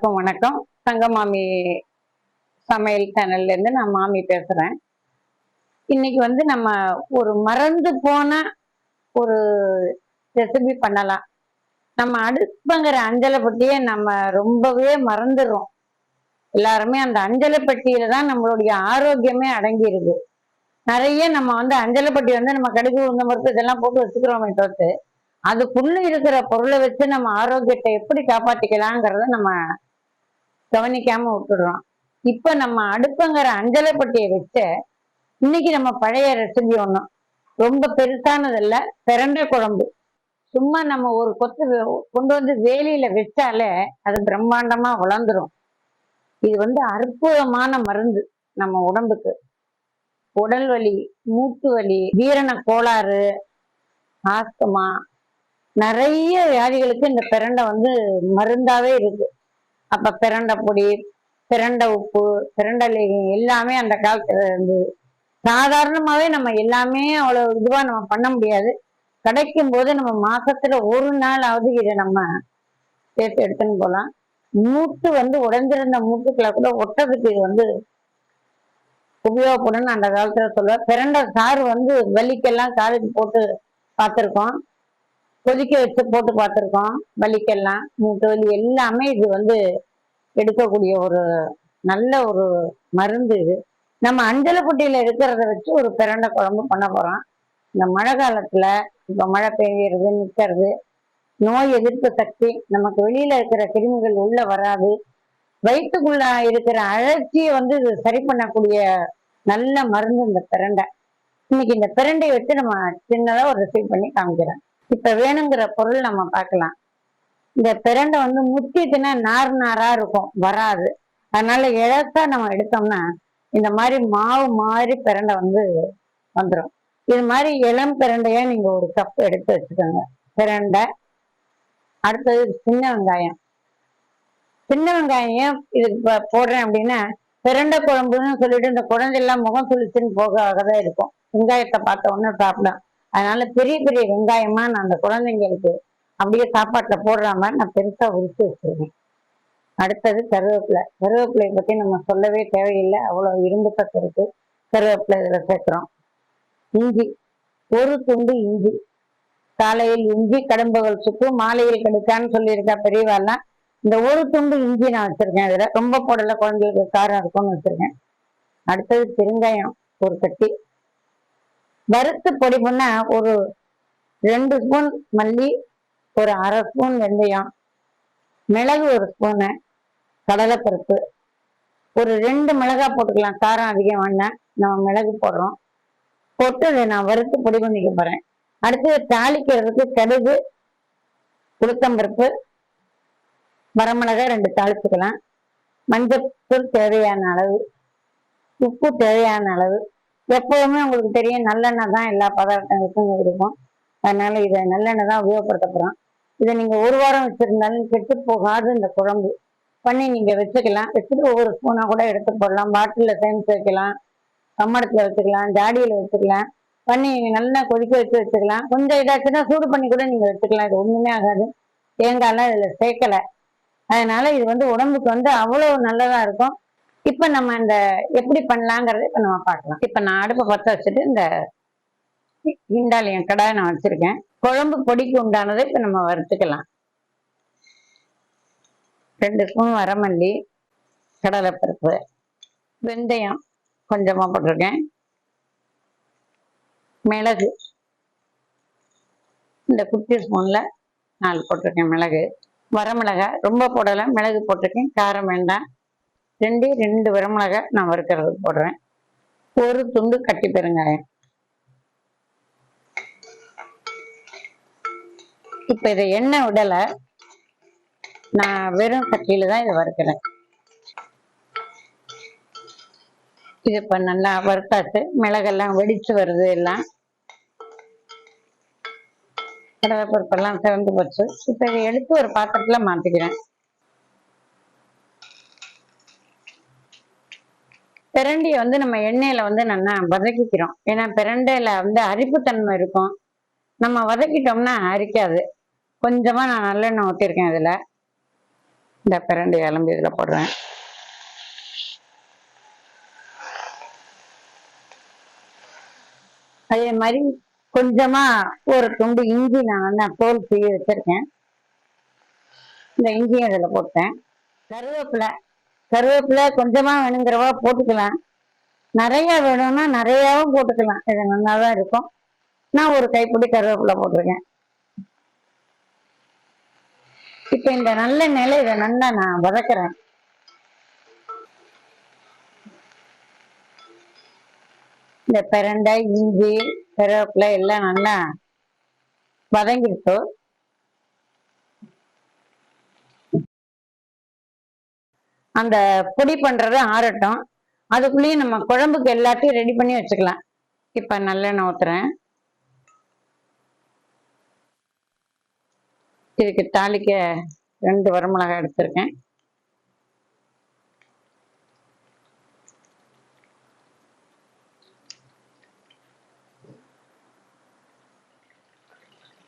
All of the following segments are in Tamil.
எல்லாருக்கும் வணக்கம். தங்கமாமி சமையல் சேனல்ல இருந்து நான் மாமி பேசுறேன். இன்னைக்கு வந்து நம்ம ஒரு மறந்து போன ஒரு ரெசிபி பண்ணலாம். நம்ம அடுப்புங்கிற அஞ்சலை பற்றியே நம்ம ரொம்பவே மறந்துடுறோம். எல்லாருமே அந்த அஞ்சலை பெட்டியில தான் நம்மளுடைய ஆரோக்கியமே அடங்கி இருக்கு நிறைய நம்ம வந்து அஞ்சலை பெட்டி வந்து நம்ம கடுகு உளுந்த பருப்பு இதெல்லாம் போட்டு வச்சுக்கிறோமே தோத்து அதுக்குள்ள இருக்கிற பொருளை வச்சு நம்ம ஆரோக்கியத்தை எப்படி காப்பாத்திக்கலாங்கிறத நம்ம கவனிக்காம விட்டுடுறோம். இப்ப நம்ம அடுப்புங்கிற அஞ்சலை பெட்டியை வச்சு இன்னைக்கு நம்ம பழைய ரெசிபி ஒண்ணும் ரொம்ப பெருசானதல்ல பிரண்டை குழம்பு. சும்மா நம்ம ஒரு கொத்து கொண்டு வந்து வேலியில வச்சாலே அது பிரம்மாண்டமா வளர்ந்துரும். இது வந்து அற்புதமான மருந்து நம்ம உடம்புக்கு. உடல் வலி மூட்டு வலி வீரண கோளாறு ஆஸ்துமா. நிறைய வியாதிகளுக்கு இந்த பிரண்டை வந்து மருந்தாவே இருக்கு. அப்ப பிரண்டை பொடி பிரண்டை உப்பு பிரண்டை லேகியம் எல்லாமே அந்த காலத்துல இருந்து சாதாரணமாவே நம்ம எல்லாமே அவ்வளவு இதுவா நம்ம பண்ண முடியாது. கிடைக்கும் போது நம்ம மாசத்துல ஒரு நாளாவது இதை நம்ம சேர்த்து எடுத்துன்னு போலாம். மூட்டு வந்து உடைஞ்சிருந்த மூட்டுக்களை கூட ஒட்டதுக்கு இது வந்து உபயோகப்படும்னு அந்த காலத்துல சொல்லுவேன் பிரண்டை சாறு வந்து வலிக்கெல்லாம் காலுக்கு போட்டு பார்த்துருக்கோம். கொதிக்க வச்சு போட்டு பார்த்துருக்கோம். வலிக்கெல்லாம் மூட்டு வலி எல்லாமே இது வந்து எடுக்கக்கூடிய ஒரு நல்ல ஒரு மருந்து இது. நம்ம அஞ்சலப்பட்டியில இருக்கிறத வச்சு ஒரு பிறண்ட குழம்பு பண்ண போகிறோம் இந்த மழை காலத்தில் இப்போ மழை பெய்யறது நிற்கிறது நோய் எதிர்ப்பு சக்தி நமக்கு வெளியில் இருக்கிற கிருமிகள் உள்ளே வராது. வயிற்றுக்குள்ள இருக்கிற அழற்சியை வந்து இது சரி பண்ணக்கூடிய நல்ல மருந்து இந்த பிரண்டை இன்னைக்கு இந்த பிரண்டையை வச்சு நம்ம சின்னதாக ஒரு ரெசிபி பண்ணி காமிக்கிறேன். இப்ப வேணுங்கிற பொருள் நம்ம பார்க்கலாம் இந்த பிரண்டை வந்து முத்திட்டுனா நார் நாரா இருக்கும் வராது. அதனால இழத்தா நம்ம எடுத்தோம்னா இந்த மாதிரி மாவு மாதிரி பிரண்டை வந்து வந்துடும் இது மாதிரி இளம் பிரண்டையா நீங்க ஒரு கப் எடுத்து வச்சுக்கோங்க. பிரண்டை. அடுத்தது சின்ன வெங்காயம். சின்ன வெங்காயம் ஏன் இதுக்கு போடுறேன் அப்படின்னா பிரண்டை குழம்புன்னு சொல்லிட்டு இந்த குழந்தையெல்லாம் முகம் சுழிச்சுன்னு போகாதான் இருக்கும். வெங்காயத்தை பார்த்த உடனே சாப்பிடும் அதனால பெரிய பெரிய வெங்காயமா நான் அந்த குழந்தைங்களுக்கு அப்படியே சாப்பாட்டுல போடுற மாதிரி நான் பெருசா உரிச்சு வச்சிருக்கேன். அடுத்தது கருவேப்பிலை. கருவேப்பிலையை பத்தி நம்ம சொல்லவே தேவையில்லை. அவ்வளவு இரும்பு சத்து இருக்கு. கருவேப்பிலை இதுல சேர்க்கிறோம். இஞ்சி. ஒரு துண்டு இஞ்சி. காலையில் இஞ்சி கடம்புகள் சுக்கு மாலையில் கடுக்கான்னு சொல்லியிருக்கா பெரியவாள்லாம் இந்த ஒரு துண்டு இஞ்சி நான் வச்சிருக்கேன் இதுல. ரொம்ப போடல குழந்தைகளுக்கு காரம் இருக்கும்னு வச்சிருக்கேன். அடுத்தது பெருங்காயம் ஒரு கட்டி. வறுத்து பொடி பண்ண ஒரு ரெண்டு ஸ்பூன் மல்லி ஒரு அரை ஸ்பூன் வெந்தயம் மிளகு ஒரு ஸ்பூனு கடலைப்பருப்பு. ஒரு ரெண்டு மிளகாய் போட்டுக்கலாம். காரம் அதிகம் வேணாம் நம்ம மிளகு போடுறோம். போட்டு அதை நான் வறுத்து பொடி பண்ணிக்க போகிறேன் அடுத்து தாளிக்கிறதுக்கு கடுகு உளுத்தம்பருப்பு வரமிளகாய் ரெண்டு தாளிச்சுக்கலாம். மஞ்சள் தேவையான அளவு உப்பு தேவையான அளவு எப்பவுமே உங்களுக்கு தெரியும் நல்லெண்ணெய் தான் எல்லா பதார்த்தங்களுக்கும் இருக்கும். அதனால இதை நல்லெண்ணெய் தான் உபயோகப்படுத்த இதை நீங்க ஒரு வாரம் வச்சிருந்தாலும் கெட்டு போகாது இந்த குழம்பு. பண்ணி நீங்க வச்சுக்கலாம். வச்சுட்டு ஒவ்வொரு ஸ்பூனா கூட எடுத்து போடலாம். பாட்டிலில் சேமிச்சு வைக்கலாம் கம்மடத்துல வச்சுக்கலாம். ஜாடியில வச்சுக்கலாம். பண்ணி நீங்க நல்லா கொதிக்க வச்சு வச்சுக்கலாம். கொஞ்சம் இதாச்சுன்னா சூடு பண்ணி கூட நீங்க வச்சுக்கலாம். இது ஒண்ணுமே ஆகாது. தேங்காய்லாம் இதுல சேர்க்கல. அதனால இது வந்து உடம்புக்கு வந்து அவ்வளவு நல்லதா இருக்கும். இப்ப நம்ம இந்த எப்படி பண்ணலாங்கிறத இப்ப நம்ம பார்க்கலாம். இப்ப நான் அடுப்பை பத்த வச்சுட்டு இந்த இண்டாலியம் கடாய் நான் வச்சிருக்கேன். குழம்பு பொடிக்கு உண்டானதை இப்ப நம்ம வறுத்துக்கலாம். ரெண்டு ஸ்பூன் வரமல்லி கடலைப்பருப்பு வெந்தயம் கொஞ்சமா போட்டிருக்கேன். மிளகு இந்த குட்டி ஸ்பூன்ல நாலு போட்டிருக்கேன் மிளகு. வரமிளகாய் ரொம்ப போடலை மிளகு போட்டிருக்கேன் காரம் வேண்டாம். ரெண்டே ரெண்டு வரமிளகாய் நான் வறுக்கிறது போடுறேன். ஒரு துண்டு கட்டி பெருங்காயம் இப்ப இதை எண்ணெய் விடலை. நான் வெறும் சட்டியில தான் இதை வறுக்கிறேன். இது இப்போ நல்லா வறுத்தாச்சு. மிளகெல்லாம் வெடிச்சு வருது எல்லாம். கடலைப்பருப்பெல்லாம் சிறந்து போச்சு. இப்போ இதை எடுத்து ஒரு பாத்திரத்துல மாத்திக்கிறேன். பிரண்டியை வந்து நம்ம எண்ணெயில வந்து நல்லா வதக்கிக்கிறோம். ஏன்னா பிரண்டையில வந்து அரிப்புத்தன்மை இருக்கும். நம்ம வதக்கிட்டோம்னா அரிக்காது. கொஞ்சமா நான் நல்லெண்ணெய் ஊற்றிருக்கேன் இதுல. இந்த பிரண்டு எலும்பு இதில் போடுறேன். அதே மாதிரி கொஞ்சமா ஒரு துண்டு இஞ்சி நான் நல்லா தோல் செய்ய வச்சிருக்கேன். இந்த இஞ்சியும் இதில் போட்டேன். கருவேப்பிலை கருவேப்பிலை கொஞ்சமா வேணுங்கிறவா போட்டுக்கலாம். நிறைய வேணும்னா நிறையாவும் போட்டுக்கலாம். இது நல்லா தான் இருக்கும். நான் ஒரு கைப்பிடி கருவேப்பிலை போட்டிருக்கேன். இப்ப இந்த நல்ல நிலை இதை நல்லா நான் வதக்குறேன். இந்த பிரண்டை இஞ்சி கருவேப்பிலை எல்லாம் நல்லா வதங்கிட்டு அந்த பொடி பண்ணுறது ஆறட்டும். அதுக்குள்ளேயும் நம்ம குழம்புக்கு எல்லாத்தையும் ரெடி பண்ணி வச்சுக்கலாம். இப்போ நல்லெண்ணெய் ஊற்றுறேன் இதுக்கு தாளிக்க ரெண்டு வரமிளகாய் எடுத்திருக்கேன்.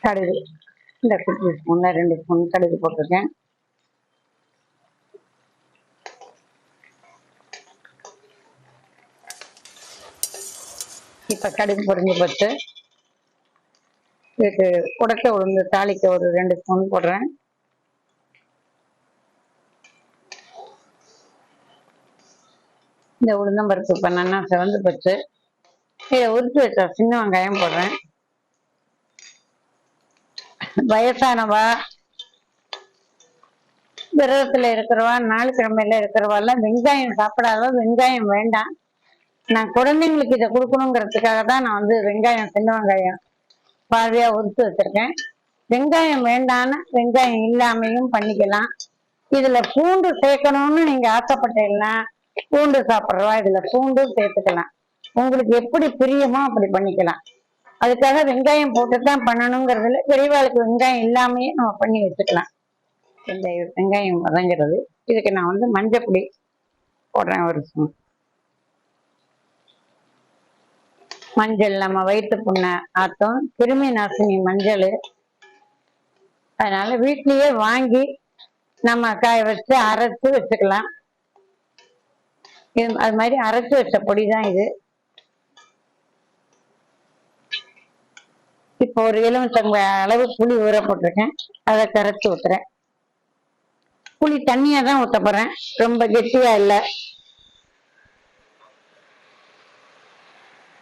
கடுகு. இந்த குட்டி ஸ்பூனில் ரெண்டு ஸ்பூன் கடுகு போட்டிருக்கேன். இப்ப கடுகு பொரிஞ்சு போச்சு. இதுக்கு உடக்க உளுந்து தாளிக்க ஒரு ரெண்டு ஸ்பூன் போடுறேன். இந்த உளுந்தம்பருப்பு இப்போ நல்லா செவந்து போச்சு. இதை உரிச்சு வச்ச சின்ன வெங்காயம் போடுறேன். வயசானவா விரதத்துல இருக்கிறவா நாளுக்கிழமையில இருக்கிறவா எல்லாம் வெங்காயம் சாப்பிடாதவா வெங்காயம் வேண்டாம். நான் குழந்தைங்களுக்கு இதை கொடுக்கணுங்கிறதுக்காக தான் நான் வந்து வெங்காயம் சின்ன வெங்காயம் பாதியா உரிச்சு வச்சிருக்கேன். வெங்காயம் வேண்டான்னு வெங்காயம் இல்லாமையும் பண்ணிக்கலாம். இதுல பூண்டு சேர்க்கணும்னு நீங்க ஆசைப்பட்டீங்கன்னா பூண்டு சாப்பிட்றவா இதுல பூண்டும் சேர்த்துக்கலாம். உங்களுக்கு எப்படி பிரியமோ அப்படி பண்ணிக்கலாம். அதுக்காக வெங்காயம் போட்டு தான் பண்ணணுங்கிறதுல பெரியவாளுக்கு வெங்காயம் இல்லாமையே நம்ம பண்ணி வச்சுக்கலாம். இந்த வெங்காயம் வதங்கிறது. இதுக்கு நான் வந்து மஞ்சப்பொடி போடுறேன் ஒரு சும்மா மஞ்சள் நம்ம வயிற்று புண்ணை ஆத்தம். கிருமி நாசினி மஞ்சள். அதனால வீட்லயே வாங்கி நம்ம காய வச்சு அரைச்சு வச்சுக்கலாம். இது அது மாதிரி அரைச்சு வச்ச பொடி தான் இது. இப்போ ஒரு எலுமிச்சங்க அளவு புளி ஊற போட்டிருக்கேன். அதை கரைச்சி ஊத்துறேன். புளி தண்ணியா தான் ஊத்த போறேன். ரொம்ப கெட்டியா இல்லை.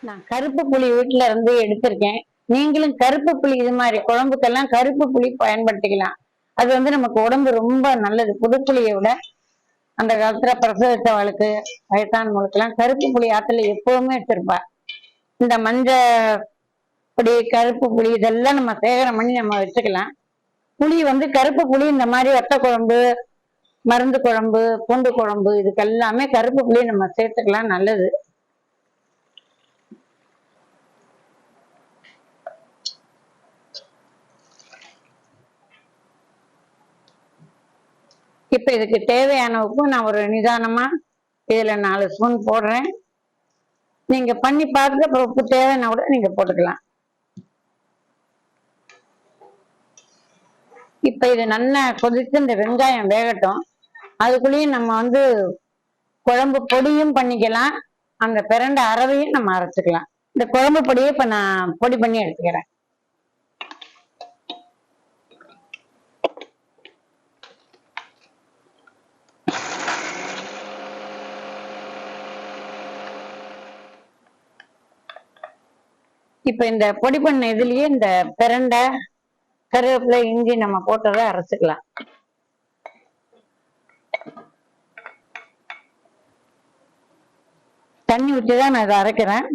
நான் கருப்பு புளி வீட்டுல இருந்து எடுத்திருக்கேன். நீங்களும் கருப்பு புளி இது மாதிரி குழம்புக்கெல்லாம் கருப்பு புளி பயன்படுத்திக்கலாம். அது வந்து நமக்கு உடம்பு ரொம்ப நல்லது. புது புளியை விட அந்த காலத்துல பிரசவித்தவளுக்கு வயசானவங்களுக்கெல்லாம் கருப்பு புளி ஆத்துல எப்பவுமே வச்சிருப்பா இந்த மஞ்ச புளி கருப்பு புளி இதெல்லாம் நம்ம சேகரம் பண்ணி நம்ம வச்சுக்கலாம். புளி வந்து கருப்பு புளி இந்த மாதிரி வத்த குழம்பு மருந்து குழம்பு பூண்டு குழம்பு இதுக்கெல்லாமே கருப்பு புளி நம்ம சேர்த்துக்கலாம். நல்லது. இப்ப இதுக்கு தேவையான உப்பு நான் ஒரு நிதானமா இதுல நாலு ஸ்பூன் போடுறேன். நீங்க பண்ணி பார்த்துட்டு அப்புறம் உப்பு தேவைன்னா கூட நீங்க போட்டுக்கலாம். இப்ப இது நல்லா கொதித்து இந்த வெங்காயம் வேகட்டும். அதுக்குள்ளேயும் நம்ம வந்து குழம்பு பொடியும் பண்ணிக்கலாம். அந்த பிரண்ட அரவையும் நம்ம அரைச்சுக்கலாம். இந்த குழம்பு பொடியை இப்ப நான் பொடி பண்ணி எடுத்துக்கிறேன். இப்ப இந்த பொடி பண்ண இதுலயே இந்த பிரண்டை கருவேப்பிலை இஞ்சி நம்ம போட்டதை அரைச்சுக்கலாம். தண்ணி ஊற்றி தான் நான் இதை அரைக்கிறேன்.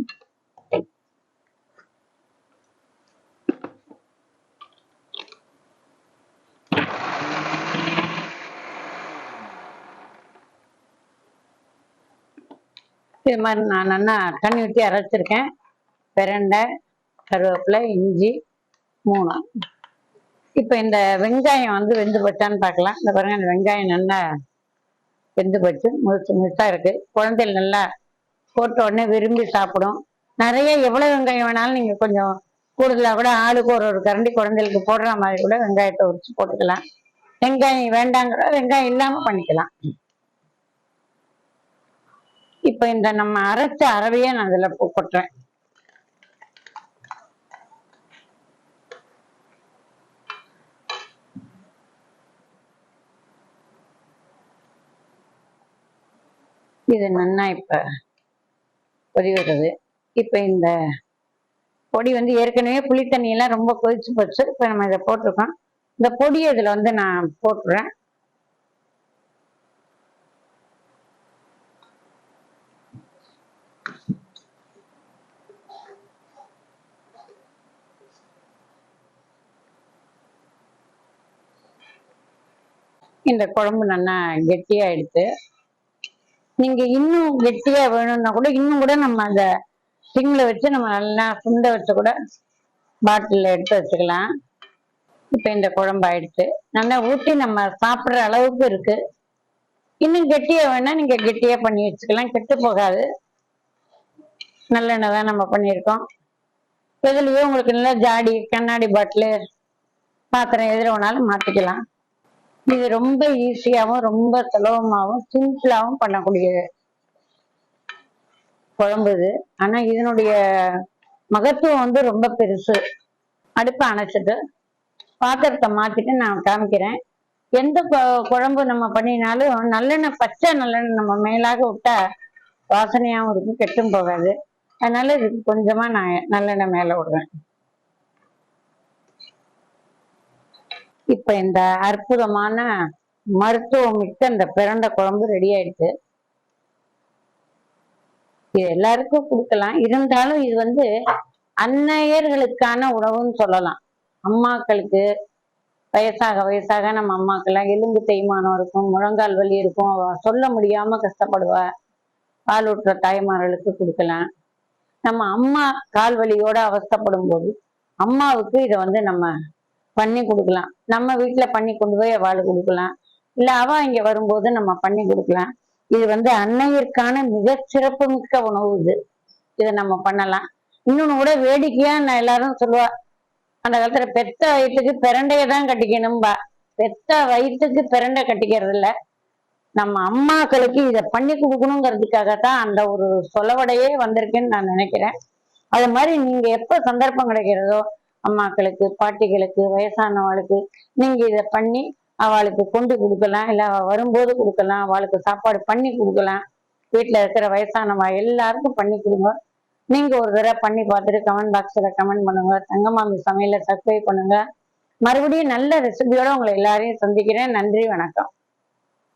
இது மாதிரி நான் நல்லா தண்ணி ஊற்றி அரைச்சிருக்கேன். பிரண்டை கருவேப்பிலை இஞ்சி மூணு. இப்போ இந்த வெங்காயம் வந்து வெந்து போச்சான்னு பார்க்கலாம் இந்த பாருங்க இந்த வெங்காயம் நல்லா வெந்து போச்சு. முழுசு முழுசாக இருக்குது குழந்தைகள் நல்லா போட்ட உடனே விரும்பி சாப்பிடும். நிறைய எவ்வளோ வெங்காயம் வேணாலும் நீங்கள் கொஞ்சம் கூடுதலாக கூட ஆளுக்கு ஒரு ஒரு கரண்டி குழந்தைகளுக்கு போடுற மாதிரி கூட வெங்காயத்தை உரிச்சு போட்டுக்கலாம். வெங்காயம் வேண்டாங்கிற வெங்காயம் இல்லாமல் பண்ணிக்கலாம். இப்போ இந்த நம்ம அரைச்ச அரவையே நான் இதில் கொட்டுறேன். இது நன்னா இப்போ கொதி வருது இப்ப இந்த பொடி வந்து ஏற்கனவே புளி தண்ணியெல்லாம் ரொம்ப கொதிச்சு போச்சு. இப்போ நம்ம இதை போட்டிருக்கோம். இந்த பொடியை இதுல வந்து நான் போட்டுறேன். இந்த குழம்பு நல்லா கெட்டியாயிடுத்து. நீங்க இன்னும் கெட்டியா வேணும்னா கூட இன்னும் கூட நம்ம அந்த சிம்ல வச்சு நம்ம நல்லா சுண்ட வச்சு கூட பாட்டில் எடுத்து வச்சுக்கலாம். இப்ப இந்த குழம்பு ஆயிடுச்சு. நல்லா ஊற்றி நம்ம சாப்பிடுற அளவுக்கு இருக்கு. இன்னும் கெட்டியா வேணா நீங்க கெட்டியா பண்ணி வச்சுக்கலாம். கெட்டு போகாது. நல்லெண்ணெய் தான் நம்ம பண்ணியிருக்கோம். எதுலயோ உங்களுக்கு நல்லா ஜாடி கண்ணாடி பாட்டிலு பாத்திரம் எதிர வேணாலும் மாத்திக்கலாம். இது ரொம்ப ஈஸியாகவும் ரொம்ப சுலபமாகவும் சிம்பிளாகவும் பண்ணக்கூடியது குழம்பு இது. ஆனால் இதனுடைய மகத்துவம் வந்து ரொம்ப பெருசு. அடுப்பை அணைச்சிட்டு பாத்திரத்தை மாற்றிட்டு நான் காமிக்கிறேன். எந்த குழம்பு நம்ம பண்ணினாலும் நல்லெண்ணெய் பச்சை நல்லெண்ணெய் நம்ம மேலாக விட்டா வாசனையாகவும் இருக்கும் கெட்டும் போகாது. அதனால இதுக்கு கொஞ்சமாக நான் நல்லெண்ணெய் மேலே விடுவேன். இப்ப இந்த அற்புதமான மருத்துவம் மிக்க இந்த பிறண்ட குழம்பு ரெடி ஆயிடுச்சு. இது எல்லாருக்கும் கொடுக்கலாம். இருந்தாலும் இது வந்து அன்னையர்களுக்கான உணவுன்னு சொல்லலாம். அம்மாக்களுக்கு வயசாக வயசாக நம்ம அம்மாக்கெல்லாம் எலும்பு தேய்மானம் இருக்கும் முழங்கால் வலி இருக்கும். அவ சொல்ல முடியாம கஷ்டப்படுவா. பால் ஊட்டுற தாய்மார்களுக்கு கொடுக்கலாம். நம்ம அம்மா கால் வலியோட அவஸ்தப்படும் போது அம்மாவுக்கு இதை வந்து நம்ம பண்ணி கொடுக்கலாம். நம்ம வீட்டுல பண்ணி கொண்டு போய் அவள் கொடுக்கலாம். இல்ல அவ இங்க வரும்போது நம்ம பண்ணி கொடுக்கலாம். இது வந்து அன்னையிற்கான மிக சிறப்புமிக்க உணவு இது. இதை நம்ம பண்ணலாம். இன்னொன்னு கூட வேடிக்கையா நான் எல்லாரும் சொல்லுவா அந்த காலத்துல பெத்த வயிற்றுக்கு பிரண்டைய தான் கட்டிக்கணும்பா. பெத்த வயிற்றுக்கு பிரண்டை கட்டிக்கிறது இல்ல நம்ம அம்மாக்களுக்கு இதை பண்ணி கொடுக்கணுங்கிறதுக்காகத்தான் அந்த ஒரு சொலவடையே வந்திருக்குன்னு நான் நினைக்கிறேன். அது மாதிரி நீங்க எப்ப சந்தர்ப்பம் கிடைக்கிறதோ அம்மாக்களுக்கு பாட்டிகளுக்கு வயசானவளுக்கு நீங்க இதை பண்ணி அவளுக்கு கொண்டு கொடுக்கலாம். இல்ல அவ வரும்போது கொடுக்கலாம். அவளுக்கு சாப்பாடு பண்ணி கொடுக்கலாம். வீட்டுல இருக்கிற வயசானவா எல்லாருக்கும் பண்ணி கொடுங்க. நீங்க ஒரு தடவை பண்ணி பார்த்துட்டு கமெண்ட் பாக்ஸ்ல கமெண்ட் பண்ணுங்க. தங்கமாமி சமையல சப்ஸ்கிரைப் பண்ணுங்க. மறுபடியும் நல்ல ரெசிபியோட உங்களை எல்லாரையும் சந்திக்கிறேன். நன்றி வணக்கம்.